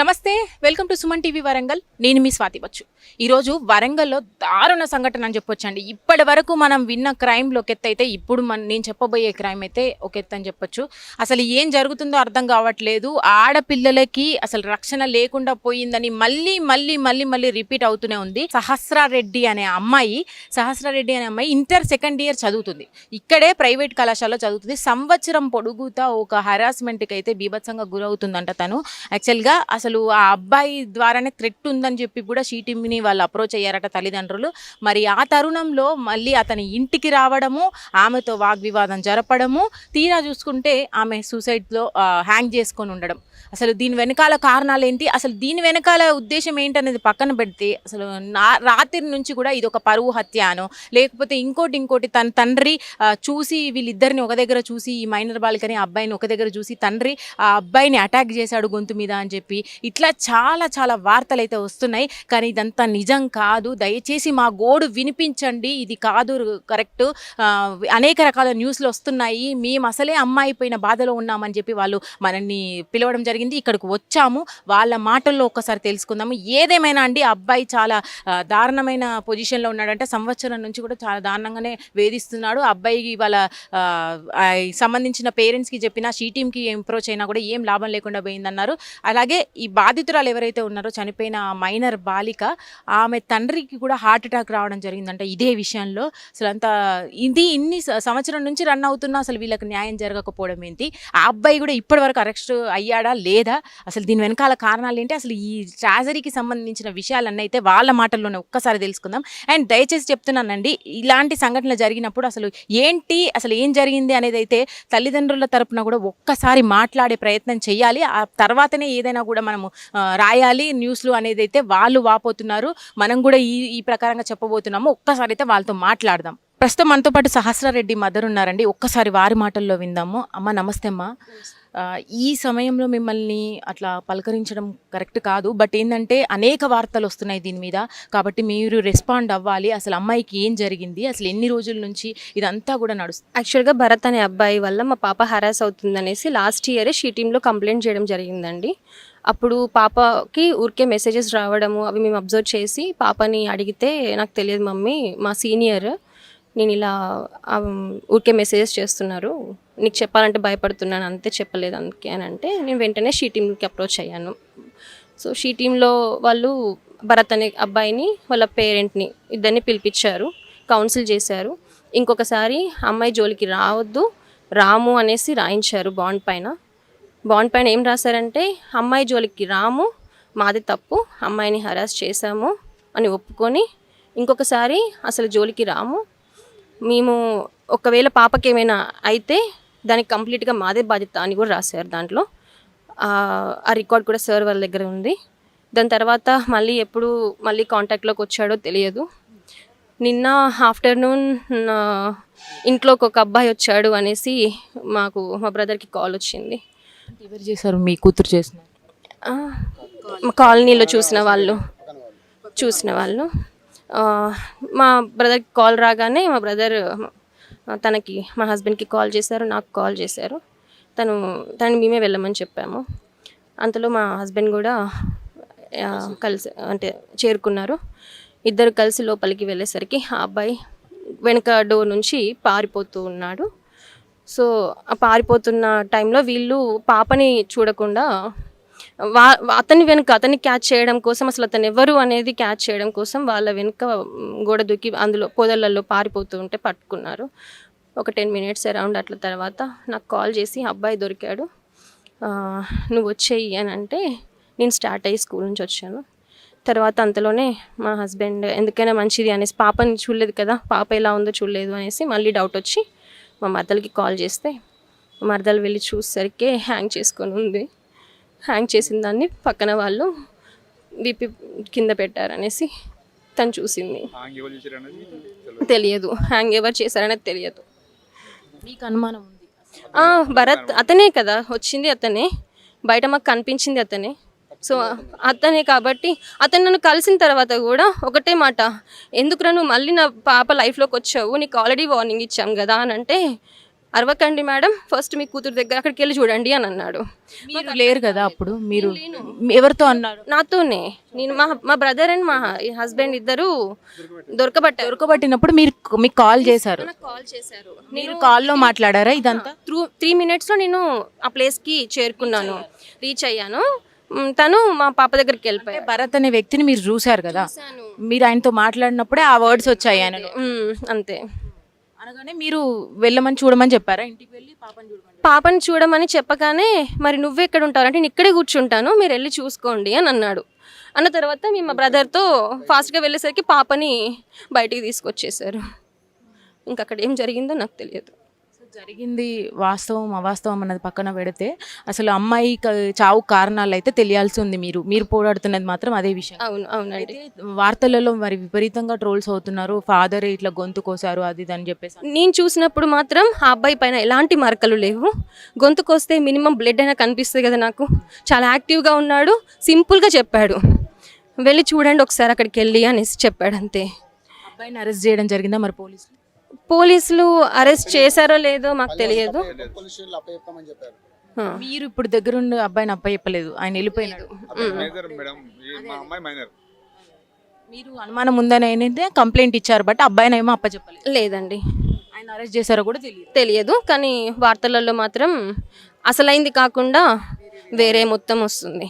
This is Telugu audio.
నమస్తే welcome to Suman TV Warangal. నేను మీ స్వాతి వచ్చు ఈరోజు వరంగల్లో దారుణ సంఘటన అని చెప్పొచ్చు అండి ఇప్పటి వరకు మనం విన్న క్రైమ్లో ఒక ఎత్తు అయితే ఇప్పుడు మన నేను చెప్పబోయే క్రైమ్ అయితే ఒక ఎత్తు అని చెప్పొచ్చు. అసలు ఏం జరుగుతుందో అర్థం కావట్లేదు. ఆడపిల్లలకి అసలు రక్షణ లేకుండా పోయిందని మళ్ళీ మళ్ళీ మళ్ళీ మళ్ళీ రిపీట్ అవుతూనే ఉంది. సహస్రారెడ్డి అనే అమ్మాయి సహస్రారెడ్డి అనే అమ్మాయి ఇంటర్ సెకండ్ ఇయర్ చదువుతుంది. ఇక్కడే ప్రైవేట్ కళాశాలలో చదువుతుంది. సంవత్సరం పొడుగుతా ఒక హరాస్మెంట్కి అయితే బీభత్సంగా గురవుతుందంట తను. యాక్చువల్గా అసలు ఆ అబ్బాయి ద్వారానే థ్రెట్ ఉందని చెప్పి కూడా షీటిమ్ని వాళ్ళు అప్రోచ్ అయ్యారట తల్లిదండ్రులు. మరి ఆ తరుణంలో మళ్ళీ అతని ఇంటికి రావడము ఆమెతో వాగ్వివాదం జరపడము తీరా చూసుకుంటే ఆమె సూసైడ్లో హ్యాంగ్ చేసుకొని ఉండడం. అసలు దీని వెనకాల కారణాలు ఏంటి? అసలు దీని వెనకాల ఉద్దేశం ఏంటనేది పక్కన పెడితే అసలు నా రాత్రి నుంచి కూడా ఇది ఒక పరువు హత్య అనో లేకపోతే ఇంకోటి ఇంకోటి తన తండ్రి చూసి వీళ్ళిద్దరిని ఒక దగ్గర చూసి ఈ మైనర్ బాలికని ఆ అబ్బాయిని ఒక దగ్గర చూసి తండ్రి ఆ అబ్బాయిని అటాక్ చేశాడు గొంతు మీద అని చెప్పి ఇట్లా చాలా చాలా వార్తలు అయితే వస్తున్నాయి. కానీ ఇదంతా నిజం కాదు. దయచేసి మా గోడు వినిపించండి. ఇది కాదు కరెక్ట్. అనేక రకాల న్యూస్లు వస్తున్నాయి. మేము అసలే అమ్మాయి పోయిన బాధలో ఉన్నామని చెప్పి వాళ్ళు మనల్ని పిలవడం జరిగింది. ఇక్కడికి వచ్చాము. వాళ్ళ మాటల్లో ఒక్కసారి తెలుసుకుందాము. ఏదేమైనా అండి అబ్బాయి చాలా దారుణమైన పొజిషన్లో ఉన్నాడంటే సంవత్సరం నుంచి కూడా చాలా దారుణంగానే వేధిస్తున్నాడు. అబ్బాయి ఇవాళ వాళ్ళ సంబంధించిన పేరెంట్స్కి చెప్పినా షీ టీమ్కి అప్రోచ్ అయినా కూడా ఏం లాభం లేకుండా పోయిందన్నారు. అలాగే ఈ బాధితురాలు ఎవరైతే ఉన్నారో చనిపోయిన మైనర్ బాలిక ఆమె తండ్రికి కూడా హార్ట్ అటాక్ రావడం జరిగిందంట ఇదే విషయంలో. అసలు అంత ఇది ఇన్ని సంవత్సరం నుంచి రన్ అవుతున్నా అసలు వీళ్ళకి న్యాయం జరగకపోవడం ఏంటి? ఆ అబ్బాయి కూడా ఇప్పటివరకు అరెస్ట్ అయ్యాడా? లేదా? అసలు దీని వెనకాల కారణాలు ఏంటి? అసలు ఈ ట్రాజరీకి సంబంధించిన విషయాలన్నీ అయితే వాళ్ళ మాటల్లోనే ఒక్కసారి తెలుసుకుందాం. అండ్ దయచేసి చెప్తున్నానండి ఇలాంటి సంఘటనలు జరిగినప్పుడు అసలు ఏంటి అసలు ఏం జరిగింది అనేది అయితే తల్లిదండ్రుల తరపున కూడా ఒక్కసారి మాట్లాడే ప్రయత్నం చేయాలి. ఆ తర్వాతనే ఏదైనా కూడా మనము రాయాలి. న్యూస్లు అనేది అయితే వాళ్ళు వాపోతున్నారు. మనం కూడా ఈ ఈ ప్రకారంగా చెప్పబోతున్నాము. ఒక్కసారి అయితే వాళ్ళతో మాట్లాడదాం. ప్రస్తుతం మనతో పాటు సహస్రారెడ్డి మదర్ ఉన్నారండి. ఒక్కసారి వారి మాటల్లో విందాము. అమ్మ నమస్తే అమ్మ. ఈ సమయంలో మిమ్మల్ని అట్లా పలకరించడం కరెక్ట్ కాదు. బట్ ఏంటంటే అనేక వార్తలు వస్తున్నాయి దీని మీద. కాబట్టి మీరు రెస్పాండ్ అవ్వాలి. అసలు అమ్మాయికి ఏం జరిగింది? అసలు ఎన్ని రోజుల నుంచి ఇదంతా కూడా నడుస్తుంది యాక్చువల్గా భరత్ అనే అబ్బాయి వల్ల మా పాప హరాస్ అవుతుందనేసి లాస్ట్ ఇయరే షీ టీంలో కంప్లైంట్ చేయడం జరిగిందండి. అప్పుడు పాపకి ఊరికే మెసేజెస్ రావడము అవి మేము అబ్జర్వ్ చేసి పాపని అడిగితే నాకు తెలియదు మమ్మీ మా సీనియర్ నేను ఇలా ఊరికే మెసేజెస్ చేస్తున్నారు. నీకు చెప్పాలంటే భయపడుతున్నాను అంతే చెప్పలేదు అందుకే అని అంటే నేను వెంటనే షీ టీంకి అప్రోచ్ అయ్యాను. సో షీ టీంలో వాళ్ళు భరత్ అనే అబ్బాయిని వాళ్ళ పేరెంట్ని ఇద్దరిని పిలిపించారు కౌన్సిల్ చేశారు. ఇంకొకసారి అమ్మాయి జోలికి రావద్దు రాము అనేసి రాయించారు బాండ్ పైన. బాండ్ పైన ఏం రాశారంటే అమ్మాయి జోలికి రాము మాది తప్పు అమ్మాయిని హరాస్ చేశాము అని ఒప్పుకొని ఇంకొకసారి అసలు జోలికి రాము మేము ఒకవేళ పాపకి ఏమైనా అయితే దానికి కంప్లీట్గా మాదే బాధ్యత అని కూడా రాశారు దాంట్లో. ఆ రికార్డ్ కూడా సార్ వాళ్ళ దగ్గర ఉంది. దాని తర్వాత మళ్ళీ ఎప్పుడు మళ్ళీ కాంటాక్ట్లోకి వచ్చాడో తెలియదు. నిన్న ఆఫ్టర్నూన్ ఇంట్లోకి ఒక అబ్బాయి వచ్చాడు అనేసి మాకు మా బ్రదర్కి కాల్ వచ్చింది. ఎవరు చేశారు? మీ కూతురు చేసిన? కాలనీలో చూసిన వాళ్ళు. చూసిన వాళ్ళు. మా బ్రదర్కి కాల్ రాగానే మా బ్రదర్ తనకి మా హస్బెండ్కి కాల్ చేశారు నాకు కాల్ చేశారు. తను తను మేమే వెళ్ళమని చెప్పాము. అంతలో మా హస్బెండ్ కూడా కలిసి అంటే చేరుకున్నారు. ఇద్దరు కలిసి లోపలికి వెళ్ళేసరికి ఆ అబ్బాయి వెనక డోర్ నుంచి పారిపోతూ ఉన్నాడు. సో ఆ పారిపోతున్న టైంలో వీళ్ళు పాపని చూడకుండా వా అతని వెనుక అతన్ని క్యాచ్ చేయడం కోసం అసలు అతను ఎవరు అనేది క్యాచ్ చేయడం కోసం వాళ్ళ వెనుక గోడ దూకి అందులో పొదలలో పారిపోతూ ఉంటే పట్టుకున్నారు. ఒక టెన్ మినిట్స్ అరౌండ్ అట్ల తర్వాత నాకు కాల్ చేసి అబ్బాయి దొరికాడు. నువ్వు వచ్చేయి అని అంటే నేను స్టార్ట్ అయ్యి స్కూల్ నుంచి వచ్చాను. తర్వాత అంతలోనే మా హస్బెండ్ ఎందుకైనా మంచిది అనేసి పాపని చూడలేదు కదా పాప ఎలా ఉందో చూడలేదు అనేసి మళ్ళీ డౌట్ వచ్చి మా మరదలకి కాల్ చేస్తే మరదలు వెళ్ళి చూసేసరికి హ్యాంగ్ చేసుకొని ఉంది. హ్యాంగ్ చేసిన దాన్ని పక్కన వాళ్ళు బీపీ కింద పెట్టారనేసి తను చూసింది. తెలియదు. హ్యాంగ్ ఎవరు చేశారనేది తెలియదు. మీకు అనుమానం ఉంది? ఆ, భరత్ అతనే కదా. వచ్చింది అతనే. బయట మాకు కనిపించింది అతనే. సో అతనే కాబట్టి అతను నన్ను కలిసిన తర్వాత కూడా ఒకటే మాట. ఎందుకురా నువ్వు మళ్ళీ నా పాప లైఫ్లోకి వచ్చావు? నీకు ఆల్రెడీ వార్నింగ్ ఇచ్చాం కదా అని అంటే అరవకండి మేడం. ఫస్ట్ మీ కూతురు దగ్గర అక్కడికి వెళ్ళి చూడండి అని అన్నాడు. మీరు లేరు కదా అప్పుడు? మీరు ఎవరితో అన్నారు? నాతోనే. నేను మా మా బ్రదర్ అండ్ మా హస్బెండ్ ఇద్దరు దొరకబట్టారు దొరకబట్టినప్పుడు మీరు మీకు కాల్ చేశారు. కాల్ చేశారు. మీరు కాల్లో మాట్లాడారా ఇదంతా? త్రూ త్రీ మినిట్స్లో నేను ఆ ప్లేస్కి చేరుకున్నాను. రీచ్ అయ్యాను. తను మా పాప దగ్గరికి వెళ్ళిపోయారు భరత్ అనే వ్యక్తిని మీరు చూశారు కదా? మీరు ఆయనతో మాట్లాడినప్పుడే ఆ వర్డ్స్ వచ్చాయి ఆయనలో. మ్, అంతే. అనగానే మీరు వెళ్ళమని చూడమని చెప్పారా? ఇంటికి వెళ్ళి పాపని చూడమని పాపని చూడమని చెప్పగానే మరి నువ్వు ఎక్కడ ఉంటావు? అంటే నేను ఇక్కడే కూర్చుంటాను మీరు వెళ్ళి చూసుకోండి అని అన్నాడు. అన్న తర్వాత మేము మా బ్రదర్తో ఫాస్ట్గా వెళ్ళేసరికి పాపని బయటికి తీసుకొచ్చేసారు ఇంకక్కడ ఏం జరిగిందో నాకు తెలియదు. జరిగింది వాస్తవం అవాస్తవం అన్నది పక్కన పెడితే అసలు అమ్మాయి చావు కారణాలు అయితే తెలియాల్సి ఉంది మీరు. మీరు పోరాడుతున్నది మాత్రం అదే విషయం. అవును అవునండి. వార్తలలో మరి విపరీతంగా ట్రోల్స్ అవుతున్నారు. ఫాదర్ ఇట్లా గొంతు కోసారు అది అని చెప్పేసి నేను చూసినప్పుడు మాత్రం ఆ అబ్బాయి పైన ఎలాంటి మరకలు లేవు. గొంతుకొస్తే మినిమం బ్లడ్ అయినా కనిపిస్తుంది కదా నాకు. చాలా యాక్టివ్గా ఉన్నాడు సింపుల్గా చెప్పాడు. వెళ్ళి చూడండి ఒకసారి అక్కడికి వెళ్ళి అనేసి చెప్పాడు అంతే. అబ్బాయిని అరెస్ట్ చేయడం జరిగిందా మరి పోలీసులు? పోలీసులు అరెస్ట్ చేశారో లేదో మాకు తెలియదు. మీరు ఇప్పుడు దగ్గరుండి అబ్బాయిని అబ్బాయి చెప్పలేదు. ఆయన వెళ్ళిపోయినాడు. మేజర్ మేడం ఈ మా అమ్మాయి మైనర్. మీరు అనుమానం ఉందని అయితే కంప్లైంట్ ఇచ్చారు బట్ అబ్బాయిని ఏమో అప్ప చెప్పలేదు. లేదండి. ఆయన అరెస్ట్ చేశారో కూడా తెలియదు. తెలియదు కానీ వార్తలలో మాత్రం అసలైంది కాకుండా వేరే మొత్తం వస్తుంది.